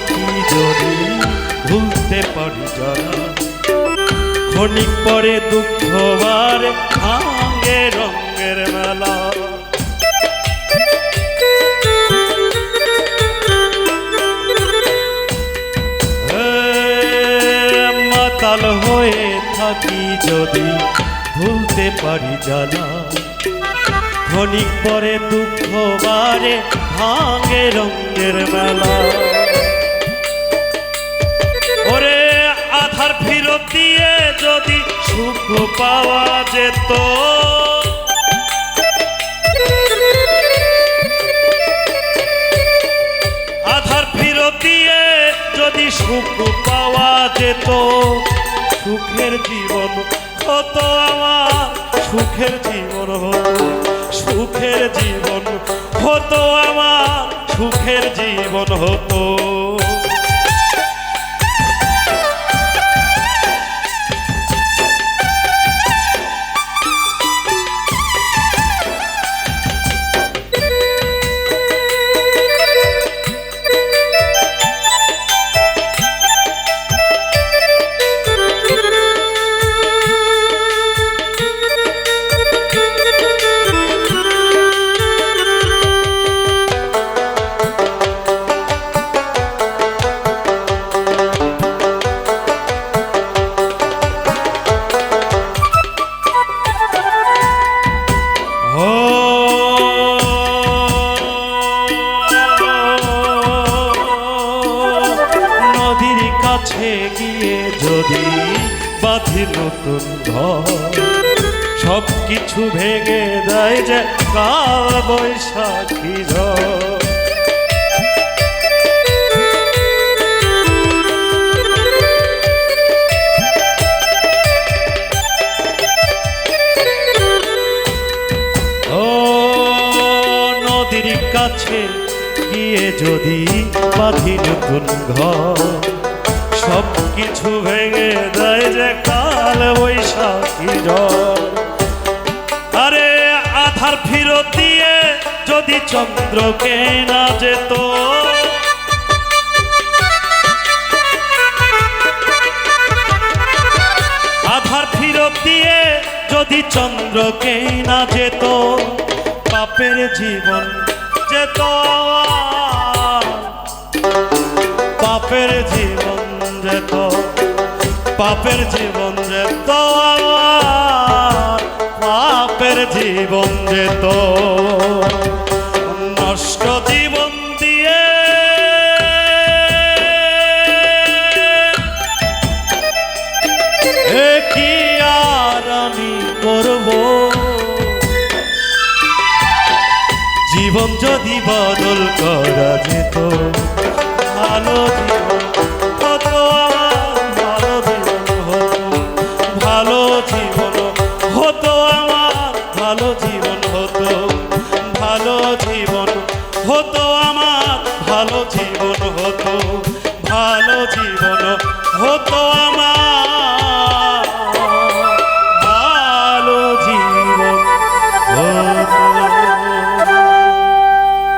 থাকি যদি ভুলতে পারি যারা ক্ষণিক পরে দুঃখ বার ভাঙে রঙের মেলা। মাতাল হয়ে থাকি যদি ভুলতে পারি জানা ক্ষণিক পরে দুঃখ বারে ভাঙে রঙের মেলা। আধার ফিরত দিয়ে যদি সুখ পাওয়া যেত। আধার ফিরত দিয়ে যদি সুখ পাওয়া যেত। সুখের জীবন কত আমার, সুখের জীবন কাছে গিয়ে যদি বাঁধি নতুন ঘর সব কিছু ভেঙে দেয় যে কাল বৈশাখী নদীর কাছে গিয়ে যদি বাঁধি নতুন ঘর সব কিছু ভেঙে দেয় যে কাল বৈশাখী ঝড় আরে আধার ফিরত দিয়ে যদি চন্দ্রকে না যেত, আধার ফিরত দিয়ে যদি চন্দ্রকে না যেত, পাপের জীবন যেত। পাপের জীবন পাপের জীবন যেত আমার। পাপের জীবন যেত নষ্ট জীবন দিয়ে কি আর আমি করব জীবন যদি বদল করা যেত, ভালো জীবন